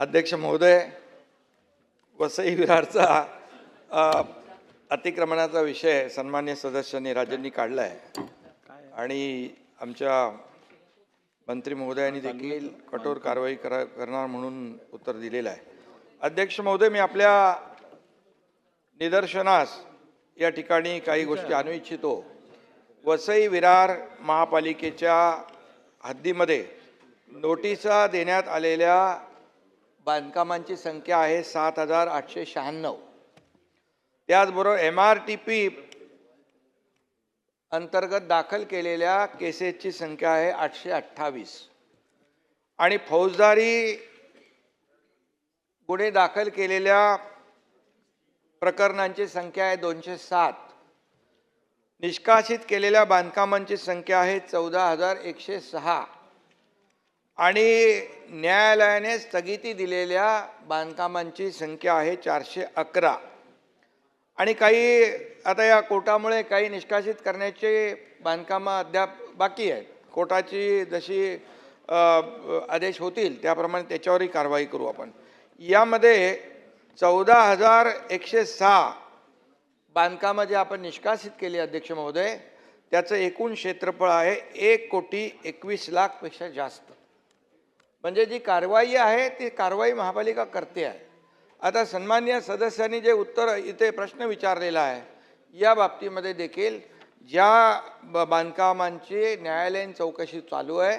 अध्यक्ष महोदय वसई विहारचा अतिक्रमणाचा विषय सन्मान्य सदस्यांनी राज्यांनी काढला आहे आणि आमच्या मंत्री महोदयांनी देखील कठोर कारवाई करा करणार म्हणून उत्तर दिलेलं आहे. अध्यक्ष महोदय मी आपल्या निदर्शनास या ठिकाणी काही गोष्टी आणू इच्छितो. वसई विरार महापालिकेच्या हद्दीमध्ये नोटिसा देण्यात आलेल्या बांधकामांची संख्या आहे सात हजार आठशे शहाण्णव. त्याचबरोबर एम आर टी पी अंतर्गत दाखल केलेल्या केसेसची संख्या आहे आठशे अठ्ठावीस. आणि फौजदारी गुन्हे दाखल केलेल्या प्रकरणांची संख्या आहे दोनशे सात. निष्कासित केलेल्या बांधकामांची संख्या आहे चौदा हजार एकशे सहा. आणि न्यायालयाने स्थगिती दिलेल्या बांधकामांची संख्या आहे चारशे अकरा. आणि काही आता या कोर्टामुळे काही निष्कासित करण्याचे बांधकामं अद्याप बाकी आहेत. कोर्टाची जशी आदेश होतील त्याप्रमाणे त्याच्यावरही कारवाई करू आपण. यामध्ये चौदा हजार एकशे सहा बांधकामं जे आपण निष्कासित केली अध्यक्ष महोदय त्याचं एकूण क्षेत्रफळ आहे एक कोटी एकवीस लाखपेक्षा जास्त. म्हणजे जी कारवाई आहे ती कारवाई महापालिका करते आहे. आता सन्मान्य सदस्यांनी जे उत्तर इथे प्रश्न विचारलेला आहे या बाबतीमध्ये देखील ज्या ब बांधकामांची न्यायालयीन चौकशी चालू आहे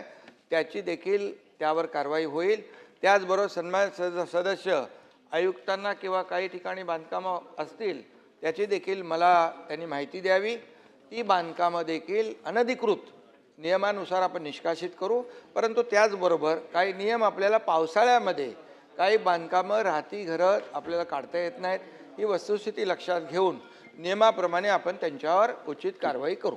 त्याची देखील त्यावर कारवाई होईल. त्याचबरोबर सन्मान सद सदस्य आयुक्तांना किंवा काही ठिकाणी बांधकामं असतील त्याची देखील मला त्यांनी माहिती द्यावी. ती बांधकामं देखील अनधिकृत नियमानुसार आपण निष्कासित करू. परंतु त्याचबरोबर काही नियम आपल्याला पावसाळ्यामध्ये काही बांधकामं राहती घरं आपल्याला काढता येत नाहीत. ही वस्तुस्थिती लक्षात घेऊन नियमाप्रमाणे आपण त्यांच्यावर उचित कारवाई करू.